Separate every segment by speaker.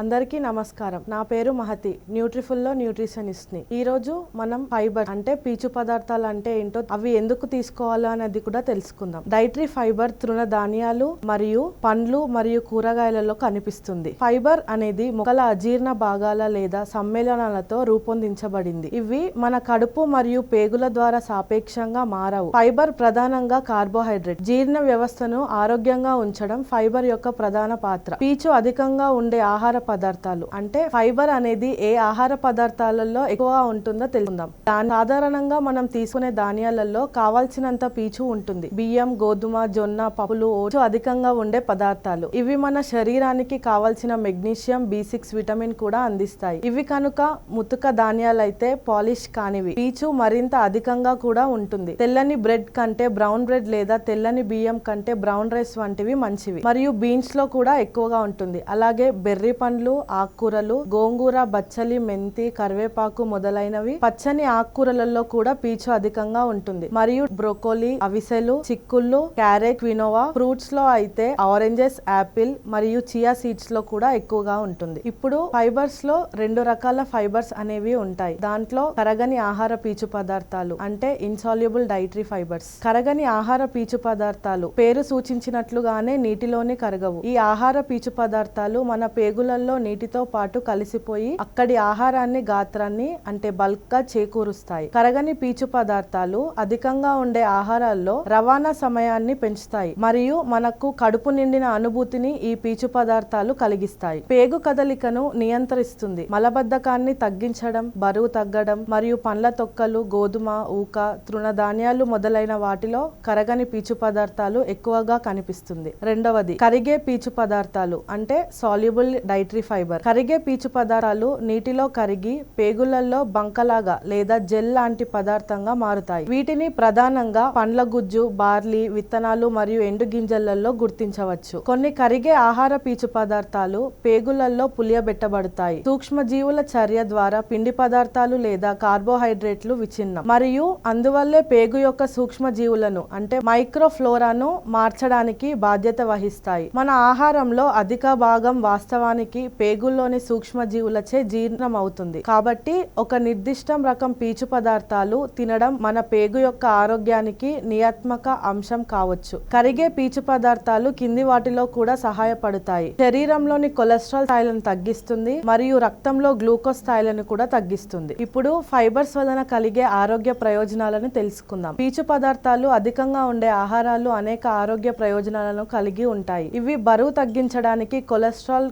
Speaker 1: అందరికీ నమస్కారం. నా పేరు మహతి. న్యూట్రిఫుల్లో న్యూట్రిషనిస్ట్ని ఈరోజు మనం ఫైబర్ అంటే పీచు పదార్థాలు అంటే ఏంటో అవి ఎందుకు తీసుకోవాలో అనేది కూడా తెలుసుకుందాం. డైటరీ ఫైబర్ తృణ ధాన్యాలు మరియు పండ్లు మరియు కూరగాయలలో కనిపిస్తుంది. ఫైబర్ అనేది మొక్కల అజీర్ణ భాగాల లేదా సమ్మేళనాలతో రూపొందించబడింది. ఇవి మన కడుపు మరియు పేగుల ద్వారా సాపేక్షంగా మారవు. ఫైబర్ ప్రధానంగా కార్బోహైడ్రేట్. జీర్ణ వ్యవస్థను ఆరోగ్యంగా ఉంచడం ఫైబర్ యొక్క ప్రధాన పాత్ర. పీచు అధికంగా ఉండే ఆహార పదార్థాలు. అంటే ఫైబర్ అనేది ఏ ఆహార పదార్థాలలో ఎక్కువగా ఉంటుందో తెలుసుకుందాం. దాని సాధారణంగా మనం తీసుకునే ధాన్యాలలో కావాల్సినంత పీచు ఉంటుంది. బియ్యం గోధుమ జొన్న పప్పులు ఓచు అధికంగా ఉండే పదార్థాలు. ఇవి మన శరీరానికి కావాల్సిన మెగ్నీషియం బి సిక్స్ విటమిన్ కూడా అందిస్తాయి. ఇవి కనుక ముతుక ధాన్యాలైతే పాలిష్ కానివి. పీచు మరింత అధికంగా కూడా ఉంటుంది. తెల్లని బ్రెడ్ కంటే బ్రౌన్ బ్రెడ్ లేదా తెల్లని బియ్యం కంటే బ్రౌన్ రైస్ వంటివి మంచివి. మరియు బీన్స్లో కూడా ఎక్కువగా ఉంటుంది. అలాగే బెర్రీ పండ్లు ఆకుకూరలు గోంగూర బచ్చలి మెంతి కరివేపాకు మొదలైనవి పచ్చని ఆకుకూరలలో కూడా పీచు అధికంగా ఉంటుంది. మరియు బ్రోకోలీ అవిసెలు చిక్కుళ్ళు క్యారెట్ క్వినోవా ఫ్రూట్స్లో అయితే ఆరెంజెస్ యాపిల్ మరియు చియా సీడ్స్లో కూడా ఎక్కువగా ఉంటుంది. ఇప్పుడు ఫైబర్స్లో రెండు రకాల ఫైబర్స్ అనేవి ఉంటాయి. దాంట్లో కరగని ఆహార పీచు పదార్థాలు అంటే ఇన్సాల్యుబుల్ డైటరీ ఫైబర్స్ కరగని ఆహార పీచు పదార్థాలు పేరు సూచించినట్లుగానే నీటిలోనే కరగవు. ఈ ఆహార పీచు పదార్థాలు మన పేగులలో నీటితో పాటు కలిసిపోయి అక్కడి ఆహారాన్ని గాత్రాన్ని అంటే బల్క్గా చేకూరుస్తాయి. కరగని పీచు పదార్థాలు అధికంగా ఉండే ఆహారాల్లో రవాణా సమయాన్ని పెంచుతాయి మరియు మనకు కడుపు నిండిన అనుభూతిని ఈ పీచు పదార్థాలు కలిగిస్తాయి. పేగు కదలికను నియంత్రిస్తుంది. మలబద్ధకాన్ని తగ్గించడం బరువు తగ్గడం మరియు పండ్ల తొక్కలు గోధుమ ఊక తృణధాన్యాలు మొదలైన వాటిలో కరగని పీచు పదార్థాలు ఎక్కువగా కనిపిస్తుంది. రెండవది కరిగే పీచు పదార్థాలు అంటే సాల్యుబుల్ డైట్ డైటరీ ఫైబర్. కరిగే పీచు పదార్థాలు నీటిలో కరిగి పేగులలో బంకలాగా లేదా జెల్ లాంటి పదార్థంగా మారుతాయి. వీటిని ప్రధానంగా పండ్ల గుజ్జు బార్లీ విత్తనాలు మరియు ఎండు గింజలలో గుర్తించవచ్చు. కొన్ని కరిగే ఆహార పీచు పదార్థాలు పేగులలో పులియబెట్టబడతాయి. సూక్ష్మజీవుల చర్య ద్వారా పిండి పదార్థాలు లేదా కార్బోహైడ్రేట్లు విచ్ఛిన్నం. మరియు అందువల్లే పేగు యొక్క సూక్ష్మజీవులను అంటే మైక్రోఫ్లోరాను మార్చడానికి బాధ్యత వహిస్తాయి. మన ఆహారంలో అధిక భాగం వాస్తవానికి పేగుల్లోని సూక్ష్మజీవులచే జీర్ణం అవుతుంది కాబట్టి ఒక నిర్దిష్టం రకం పీచు పదార్థాలు తినడం మన పేగు యొక్క ఆరోగ్యానికి నియాత్మక అంశం కావచ్చు. కరిగే పీచు పదార్థాలు కింది వాటిలో కూడా సహాయపడతాయి. శరీరంలోని కొలెస్ట్రాల్ స్థాయిలను తగ్గిస్తుంది మరియు రక్తంలో గ్లూకోజ్ స్థాయిలను కూడా తగ్గిస్తుంది. ఇప్పుడు ఫైబర్స్ వలన కలిగే ఆరోగ్య ప్రయోజనాలను తెలుసుకుందాం. పీచు పదార్థాలు అధికంగా ఉండే ఆహారాలు అనేక ఆరోగ్య ప్రయోజనాలను కలిగి ఉంటాయి. ఇవి బరువు తగ్గించడానికి కొలెస్ట్రాల్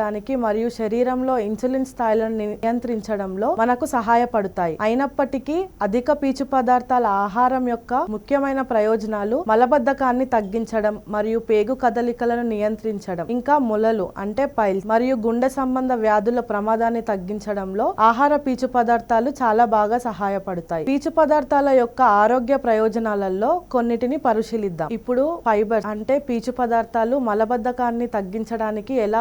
Speaker 1: కోల్పోవటానికి మరియు శరీరంలో ఇన్సులిన్ స్థాయిలను నియంత్రించడంలో మనకు సహాయపడతాయి. అయినప్పటికీ అధిక పీచు పదార్థాల ఆహారం యొక్క ముఖ్యమైన ప్రయోజనాలు మలబద్ధకాన్ని తగ్గించడం మరియు పేగు కదలికలను నియంత్రించడం ఇంకా మొలలు అంటే పైల్స్ మరియు గుండె సంబంధ వ్యాధుల ప్రమాదాన్ని తగ్గించడంలో ఆహార పీచు పదార్థాలు చాలా బాగా సహాయపడతాయి. పీచు పదార్థాల యొక్క ఆరోగ్య ప్రయోజనాలలో కొన్నిటిని పరిశీలిద్దాం. ఇప్పుడు ఫైబర్ అంటే పీచు పదార్థాలు మలబద్ధకాన్ని తగ్గించడానికి ఎలా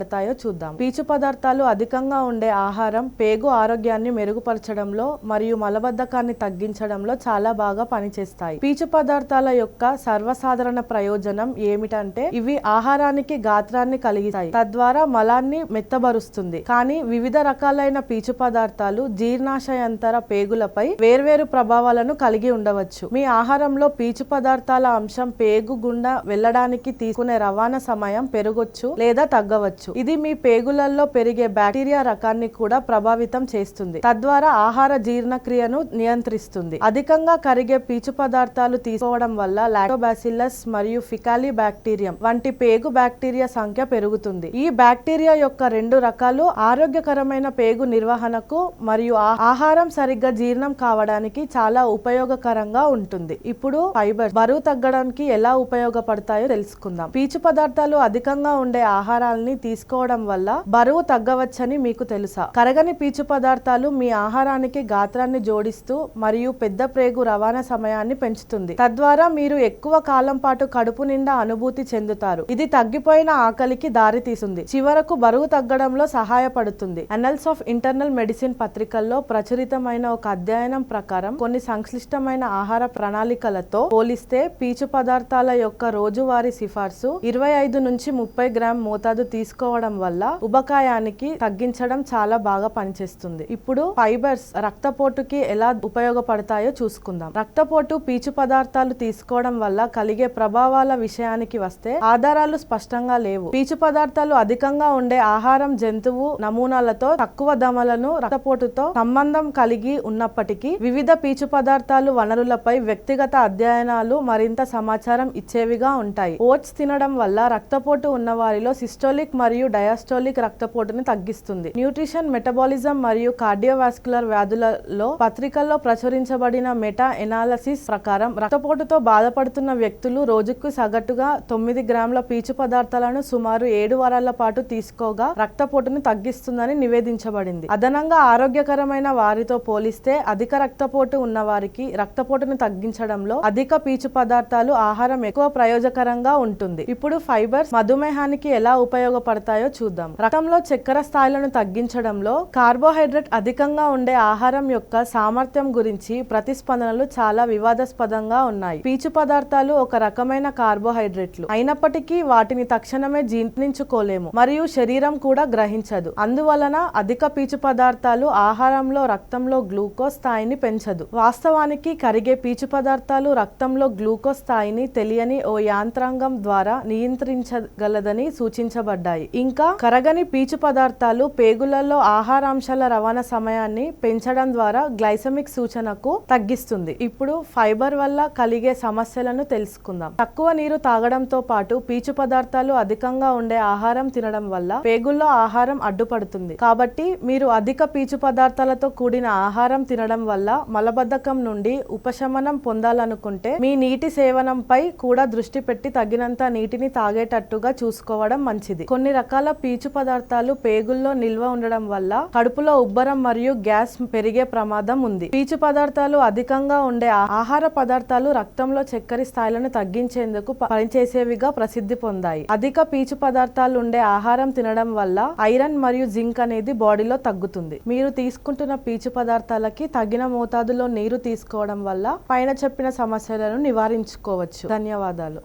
Speaker 1: ఉపయోగపడతాయో చూద్దాం. పీచు పదార్థాలు అధికంగా ఉండే ఆహారం పేగు ఆరోగ్యాన్ని మెరుగుపరచడంలో మరియు మలబద్ధకాన్ని తగ్గించడంలో చాలా బాగా పనిచేస్తాయి. పీచు పదార్థాల యొక్క సర్వసాధారణ ప్రయోజనం ఏమిటంటే ఇవి ఆహారానికి గాత్రాన్ని కలిగిస్తాయి. తద్వారా మలాన్ని మెత్తబరుస్తుంది. కానీ వివిధ రకాలైన పీచు పదార్థాలు జీర్ణాశయంతర పేగులపై వేర్వేరు ప్రభావాలను కలిగి ఉండవచ్చు. మీ ఆహారంలో పీచు పదార్థాల అంశం పేగు గుండా వెళ్ళడానికి తీసుకునే రవాణా సమయం పెరగొచ్చు లేదా తగ్గవచ్చు. ఇది మీ పేగులలో పెరిగే బ్యాక్టీరియా రకాన్ని కూడా ప్రభావితం చేస్తుంది. తద్వారా ఆహార జీర్ణక్రియను నియంత్రిస్తుంది. అధికంగా కరిగే పీచు పదార్థాలు తీసుకోవడం వల్ల లాక్టోబాసిల్లస్ మరియు ఫికాలి బ్యాక్టీరియం వంటి పేగు బ్యాక్టీరియా సంఖ్య పెరుగుతుంది. ఈ బ్యాక్టీరియా యొక్క రెండు రకాలు ఆరోగ్యకరమైన పేగు నిర్వహణకు మరియు ఆహారం సరిగ్గా జీర్ణం కావడానికి చాలా ఉపయోగకరంగా ఉంటుంది. ఇప్పుడు ఫైబర్ బరువు తగ్గడానికి ఎలా ఉపయోగపడతాయో తెలుసుకుందాం. పీచు పదార్థాలు అధికంగా ఉండే ఆహారాల్ని తీసుకోవడం వల్ల బరువు తగ్గవచ్చని మీకు తెలుసా? కరగని పీచు పదార్థాలు మీ ఆహారానికి గాత్రాన్ని జోడిస్తూ మరియు పెద్ద ప్రేగు రవాణా సమయాన్ని పెంచుతుంది. తద్వారా మీరు ఎక్కువ కాలం పాటు కడుపు నిండా అనుభూతి చెందుతారు. ఇది తగ్గిపోయిన ఆకలికి దారితీస్తుంది. చివరకు బరువు తగ్గడంలో సహాయపడుతుంది. అనల్స్ ఆఫ్ ఇంటర్నల్ మెడిసిన్ పత్రికల్లో ప్రచురితమైన ఒక అధ్యయనం ప్రకారం కొన్ని సంక్లిష్టమైన ఆహార ప్రణాళికలతో పోలిస్తే పీచు పదార్థాల యొక్క రోజువారీ సిఫార్సు ఇరవై ఐదు నుంచి ముప్పై గ్రామ్ మోతాదు తీసుకో తీసుకోవడం వల్ల ఉబకాయానికి తగ్గించడం చాలా బాగా పనిచేస్తుంది. ఇప్పుడు ఫైబర్స్ రక్తపోటుకి ఎలా ఉపయోగపడతాయో చూసుకుందాం. రక్తపోటు పీచు పదార్థాలు తీసుకోవడం వల్ల కలిగే ప్రభావాల విషయానికి వస్తే ఆధారాలు స్పష్టంగా లేవు. పీచు పదార్థాలు అధికంగా ఉండే ఆహారం జంతువు నమూనాలతో తక్కువ దమలను రక్తపోటుతో సంబంధం కలిగి ఉన్నప్పటికీ వివిధ పీచు పదార్థాలు వనరులపై వ్యక్తిగత అధ్యయనాలు మరింత సమాచారం ఇచ్చేవిగా ఉంటాయి. ఓట్స్ తినడం వల్ల రక్తపోటు ఉన్న వారిలో సిస్టోలిక్ మరియు డయాస్టోలిక్ రక్తపోటుని తగ్గిస్తుంది. న్యూట్రిషన్ మెటబాలిజం మరియు కార్డియోవాస్కులర్ వ్యాధులలో పత్రికల్లో ప్రచురించబడిన మెటా ఎనాలసిస్ ప్రకారం రక్తపోటుతో బాధపడుతున్న వ్యక్తులు రోజుకు సగటుగా తొమ్మిది గ్రాముల పీచు పదార్థాలను సుమారు ఏడు వారాల పాటు తీసుకోగా రక్తపోటును తగ్గిస్తుందని నివేదించబడింది. అదనంగా ఆరోగ్యకరమైన వారితో పోలిస్తే అధిక రక్తపోటు ఉన్న వారికి రక్తపోటును తగ్గించడంలో అధిక పీచు పదార్థాలు ఆహారం ఎక్కువ ప్రయోజకరంగా ఉంటుంది. ఇప్పుడు ఫైబర్స్ మధుమేహానికి ఎలా ఉపయోగపడతాయి? చూద్దాం. రక్తంలో చక్కెర స్థాయిలను తగ్గించడంలో కార్బోహైడ్రేట్ అధికంగా ఉండే ఆహారం యొక్క సామర్థ్యం గురించి ప్రతిస్పందనలు చాలా వివాదాస్పదంగా ఉన్నాయి. పీచు పదార్థాలు ఒక రకమైన కార్బోహైడ్రేట్లు. అయినప్పటికీ వాటిని తక్షణమే జీర్ణించుకోలేము మరియు శరీరం కూడా గ్రహించదు. అందువలన అధిక పీచు పదార్థాలు ఆహారంలో రక్తంలో గ్లూకోజ్ స్థాయిని పెంచదు. వాస్తవానికి కరిగే పీచు పదార్థాలు రక్తంలో గ్లూకోజ్ స్థాయిని తెలియని ఓ యాంత్రాంగం ద్వారా నియంత్రించగలదని సూచించబడ్డాయి. ఇంకా కరగని పీచు పదార్థాలు పేగులలో ఆహారాంశాల రవాణా సమయాన్ని పెంచడం ద్వారా గ్లైసమిక్ సూచనకు తగ్గిస్తుంది. ఇప్పుడు ఫైబర్ వల్ల కలిగే సమస్యలను తెలుసుకుందాం. తక్కువ నీరు తాగడంతో పాటు పీచు పదార్థాలు అధికంగా ఉండే ఆహారం తినడం వల్ల పేగుల్లో ఆహారం అడ్డుపడుతుంది. కాబట్టి మీరు అధిక పీచు పదార్థాలతో కూడిన ఆహారం తినడం వల్ల మలబద్ధకం నుండి ఉపశమనం పొందాలనుకుంటే మీ నీటి సేవనంపై కూడా దృష్టి పెట్టి తగినంత నీటిని తాగేటట్టుగా చూసుకోవడం మంచిది. కొన్ని రకాల పీచు పదార్థాలు పేగుల్లో నిల్వ ఉండడం వల్ల కడుపులో ఉబ్బరం మరియు గ్యాస్ పెరిగే ప్రమాదం ఉంది. పీచు పదార్థాలు అధికంగా ఉండే ఆహార పదార్థాలు రక్తంలో చక్కెర స్థాయిలను తగ్గించేందుకు పనిచేసేవిగా ప్రసిద్ధి పొందాయి. అధిక పీచు పదార్థాలు ఉండే ఆహారం తినడం వల్ల ఐరన్ మరియు జింక్ అనేది బాడీలో తగ్గుతుంది. మీరు తీసుకుంటున్న పీచు పదార్థాలకి తగిన మోతాదులో నీరు తీసుకోవడం వల్ల పైన చెప్పిన సమస్యలను నివారించుకోవచ్చు. ధన్యవాదాలు.